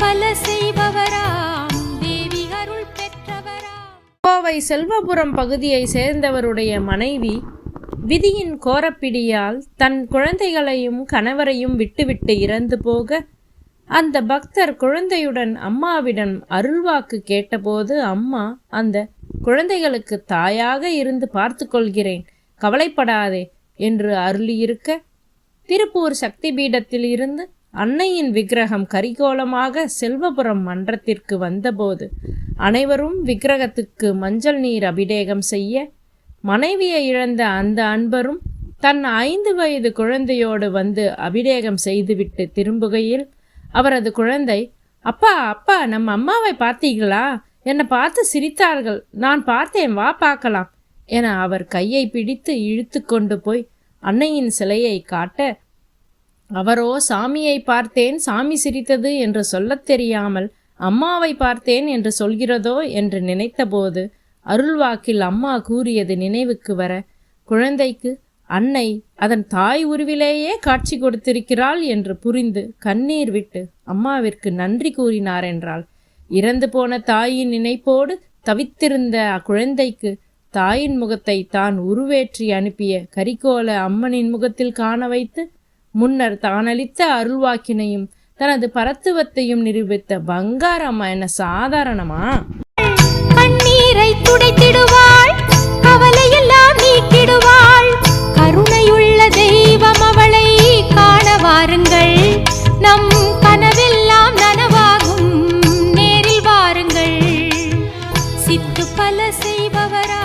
பல செய்பவராம். தேவி அருள் பெற்றவராம். கோவை செல்வபுரம் பகுதியை சேர்ந்தவருடைய மனைவி விதியின் கோரப்பிடியால் தன் குழந்தைகளையும் கணவரையும் விட்டுவிட்டு இறந்து போக அந்த பக்தர் குழந்தையுடன் அம்மாவிடம் அருள்வாக்கு கேட்டபோது அம்மா அந்த குழந்தைகளுக்கு தாயாக இருந்து பார்த்து கொள்கிறேன் கவலைப்படாதே என்று அருளியிருக்க திருப்பூர் சக்தி பீடத்தில் இருந்து அன்னையின் விக்கிரகம் கரிகோலமாக செல்வபுரம் மன்றத்திற்கு வந்தபோது அனைவரும் விக்கிரகத்துக்கு மஞ்சள் நீர் அபிடேகம் செய்ய மனைவியை இழந்த அந்த அன்பரும் தன் ஐந்து வயது குழந்தையோடு வந்து அபிடேகம் செய்துவிட்டு திரும்புகையில் அவரது குழந்தை அப்பா அப்பா நம்ம அம்மாவை பார்த்தீங்களா என்னை பார்த்து சிரித்தார்கள். நான் பார்த்தேன் வா பார்க்கலாம் என அவர் கையை பிடித்து இழுத்து கொண்டு போய் அன்னையின் சிலையை காட்ட அவரோ சாமியை பார்த்தேன் சாமி சிரித்தது என்று சொல்லத் தெரியாமல் அம்மாவை பார்த்தேன் என்று சொல்கிறதோ என்று நினைத்தபோது அருள்வாக்கில் அம்மா கூறியது நினைவுக்கு வர குழந்தைக்கு அன்னை அதன் தாய் உருவிலேயே காட்சி கொடுத்திருக்கிறாள் என்று புரிந்து கண்ணீர் விட்டு அம்மாவிற்கு நன்றி கூறினார் என்றால் இறந்து போன தாயின் நினைப்போடு தவித்திருந்த அக்குழந்தைக்கு தாயின் முகத்தை தான் உருவேற்றி அனுப்பிய கரிகோல அம்மனின் முகத்தில் காண வைத்து முன்னர் தானளித்த அருள்வாக்கினையும் தனது பரத்துவத்தையும் நிரூபித்த பங்காரம்மா என்ன சாதாரணமா? கண்ணீரை துடைத்திடுவாள் கவலையெல்லாம் நீக்கிடுவாள். கருணையுள்ள தெய்வம் அவளை காண வாருங்கள். நம் கனவெல்லாம் நனவாகும் நேரில் வாருங்கள். சித்து பல செய்பவரா